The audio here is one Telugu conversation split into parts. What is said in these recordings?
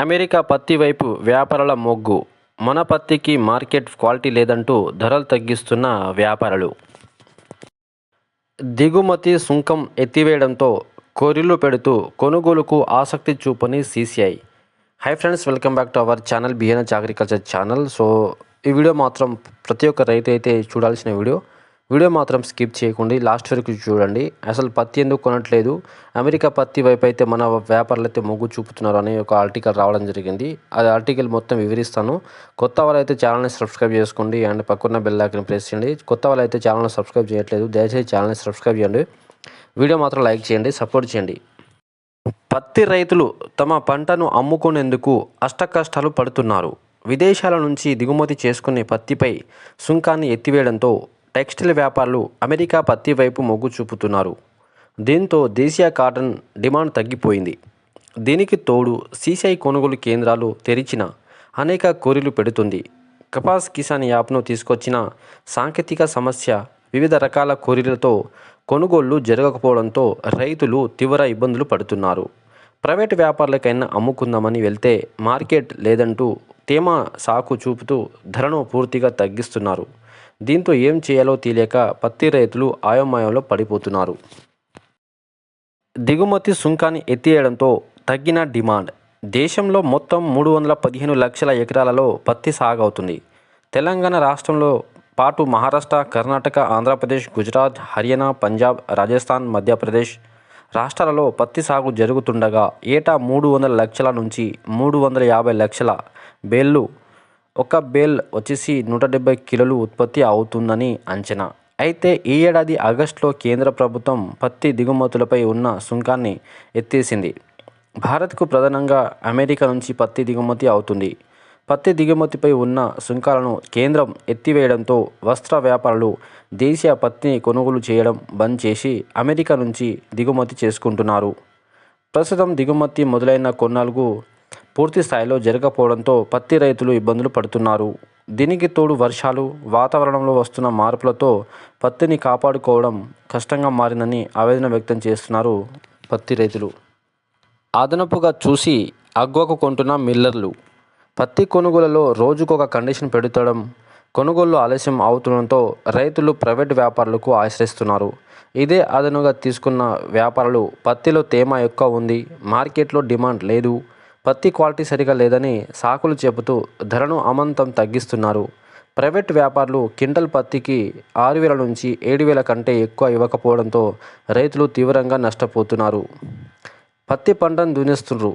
అమెరికా పత్తి వైపు వ్యాపారుల మొగ్గు. మన పత్తికి మార్కెట్ క్వాలిటీ లేదంటూ ధరలు తగ్గిస్తున్న వ్యాపారులు. దిగుమతి సుంకం ఎత్తివేయడంతో కొరిలు పెడుతూ కొనుగోలుకు ఆసక్తి చూపని CCI. Hi friends welcome back to our channel BNH agriculture channel. So ఈ వీడియో మాత్రం ప్రతి ఒక్క రైతు అయితే చూడాల్సిన వీడియో. వీడియో మాత్రం స్కిప్ చేయకండి. లాస్ట్ వరకు చూడండి. అసలు పత్తి ఎందుకు కొనట్లేదు? అమెరికా పత్తి వైపు అయితే మన వ్యాపారులు అయితే మొగ్గు చూపుతున్నారు అనే ఒక ఆర్టికల్ రావడం జరిగింది. అది ఆర్టికల్ మొత్తం వివరిస్తాను. కొత్త వాళ్ళు అయితే ఛానల్ని సబ్స్క్రైబ్ చేసుకోండి. అండ్ పక్కన బెల్ ఐకన్ ప్రెస్ చేయండి. కొత్త వాళ్ళు అయితే ఛానల్ని సబ్స్క్రైబ్ చేయట్లేదు. దయచేసి ఛానల్ని సబ్స్క్రైబ్ చేయండి. వీడియో మాత్రం లైక్ చేయండి. సపోర్ట్ చేయండి. పత్తి రైతులు తమ పంటను అమ్ముకునేందుకు అష్టకష్టాలు పడుతున్నారు. విదేశాల నుంచి దిగుమతి చేసుకునే పత్తిపై సుంకాన్ని ఎత్తివేయడంతో టెక్స్టైల్ వ్యాపారులు అమెరికా పత్తి వైపు మొగ్గు చూపుతున్నారు. దీంతో దేశీయ కాటన్ డిమాండ్ తగ్గిపోయింది. దీనికి తోడు సీసీఐ కొనుగోలు కేంద్రాలు తెరిచిన అనేక కోరిలు పెడుతుంది. కపాస్ కిసాన్ యాప్ను తీసుకొచ్చిన సాంకేతిక సమస్య వివిధ రకాల కోరిలతో కొనుగోళ్ళు జరగకపోవడంతో రైతులు తీవ్ర ఇబ్బందులు పడుతున్నారు. ప్రైవేట్ వ్యాపారులకైనా అమ్ముకుందామని వెళ్తే మార్కెట్ లేదంటూ తేమ సాకు చూపుతూ ధరను పూర్తిగా తగ్గిస్తున్నారు. దీంతో ఏం చేయాలో తెలియక పత్తి రైతులు ఆయోమాయంలో పడిపోతున్నారు. దిగుమతి సుంకాన్ని ఎత్తివేయడంతో తగ్గిన డిమాండ్. దేశంలో మొత్తం మూడు వందల పదిహేను లక్షల ఎకరాలలో పత్తి సాగవుతుంది. తెలంగాణ రాష్ట్రంలో పాటు మహారాష్ట్ర కర్ణాటక ఆంధ్రప్రదేశ్ గుజరాత్ హర్యానా పంజాబ్ రాజస్థాన్ మధ్యప్రదేశ్ రాష్ట్రాలలో పత్తి సాగు జరుగుతుండగా ఏటా మూడు వందల లక్షల నుంచి మూడు వందల యాభై లక్షల బేళ్ళు ఒక బేల్ వచ్చేసి నూట డెబ్బై కిలోలు ఉత్పత్తి అవుతుందని అంచనా. అయితే ఈ ఏడాది ఆగస్టులో కేంద్ర ప్రభుత్వం పత్తి దిగుమతులపై ఉన్న సుంకాన్ని ఎత్తేసింది. భారత్కు ప్రధానంగా అమెరికా నుంచి పత్తి దిగుమతి అవుతుంది. పత్తి దిగుమతిపై ఉన్న సుంకాలను కేంద్రం ఎత్తివేయడంతో వస్త్ర వ్యాపారులు దేశీయ పత్తిని కొనుగోలు చేయడం బంద్ చేసి అమెరికా నుంచి దిగుమతి చేసుకుంటున్నారు. ప్రస్తుతం దిగుమతి మొదలైన కొన్నాళ్ళకు పూర్తి స్థాయిలో జరగకపోవడంతో పత్తి రైతులు ఇబ్బందులు పడుతున్నారు. దీనికి తోడు వర్షాలు వాతావరణంలో వస్తున్న మార్పులతో పత్తిని కాపాడుకోవడం కష్టంగా మారిందని ఆవేదన వ్యక్తం చేస్తున్నారు పత్తి రైతులు. అదనపుగా చూసి అగ్వకు కొంటున్న మిల్లర్లు. పత్తి కొనుగోలులో రోజుకొక కండిషన్ పెడతడం కొనుగోలు ఆలస్యం అవుతుండటంతో రైతులు ప్రైవేట్ వ్యాపారులకు ఆశ్రయిస్తున్నారు. ఇదే అదనుగా తీసుకున్న వ్యాపారులు పత్తిలో తేమ ఎక్కువ ఉంది మార్కెట్లో డిమాండ్ లేదు పత్తి క్వాలిటీ సరిగా లేదని సాకులు చెబుతూ ధరను అమాంతం తగ్గిస్తున్నారు. ప్రైవేట్ వ్యాపారులు కింటల్ పత్తికి ఆరు వేల నుంచి ఏడు వేల కంటే ఎక్కువ ఇవ్వకపోవడంతో రైతులు తీవ్రంగా నష్టపోతున్నారు. పత్తి పంటను దున్నేస్తున్నారు.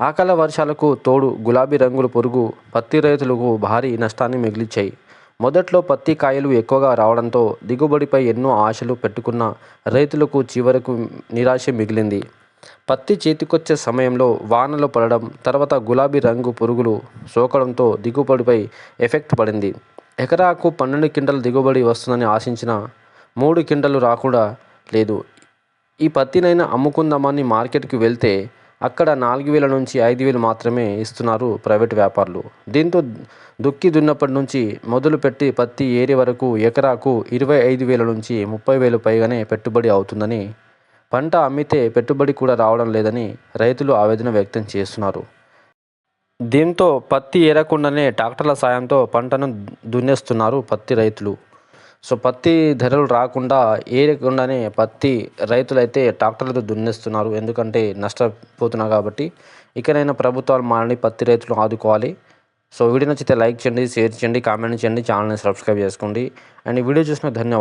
ఆకల వర్షాలకు తోడు గులాబీ రంగుల పురుగు పత్తి రైతులకు భారీ నష్టాన్ని మిగిలిచాయి. మొదట్లో పత్తి కాయలు ఎక్కువగా రావడంతో దిగుబడిపై ఎన్నో ఆశలు పెట్టుకున్న రైతులకు చివరకు నిరాశ మిగిలింది. పత్తి చేతికొచ్చే సమయంలో వానలు పడడం తర్వాత గులాబీ రంగు పురుగులు సోకడంతో దిగుబడిపై ఎఫెక్ట్ పడింది. ఎకరాకు పన్నెండు కింటల దిగుబడి వస్తుందని ఆశించిన మూడు క్వింటలు రాకుండా లేదు. ఈ పత్తినైనా అమ్ముకుందామని మార్కెట్కి వెళ్తే అక్కడ నాలుగు వేల నుంచి ఐదు వేలు మాత్రమే ఇస్తున్నారు ప్రైవేట్ వ్యాపారులు. దీంతో దుక్కి దున్నప్పటి నుంచి మొదలుపెట్టి పత్తి ఏరి వరకు ఎకరాకు ఇరవై ఐదు వేల నుంచి ముప్పై వేలు పైగానే పెట్టుబడి అవుతుందని పంట అమ్మితే పెట్టుబడి కూడా రావడం లేదని రైతులు ఆవేదన వ్యక్తం చేస్తున్నారు. దీంతో పత్తి ఏరకుండానే ట్రాక్టర్ల సాయంతో పంటను దున్నేస్తున్నారు పత్తి రైతులు. సో పత్తి ధరలు రాకుండా ఏరకుండానే పత్తి రైతులైతే ట్రాక్టర్లతో దున్నేస్తున్నారు. ఎందుకంటే నష్టపోతున్నారు కాబట్టి ఇకనైనా ప్రభుత్వాలు మారని పత్తి రైతులు ఆదుకోవాలి. సో వీడియో నచ్చితే లైక్ చేయండి షేర్ చేయండి కామెంట్ చేయండి ఛానల్ని సబ్స్క్రైబ్ చేసుకోండి. అండ్ ఈ వీడియో చూసిన ధన్యవాదాలు.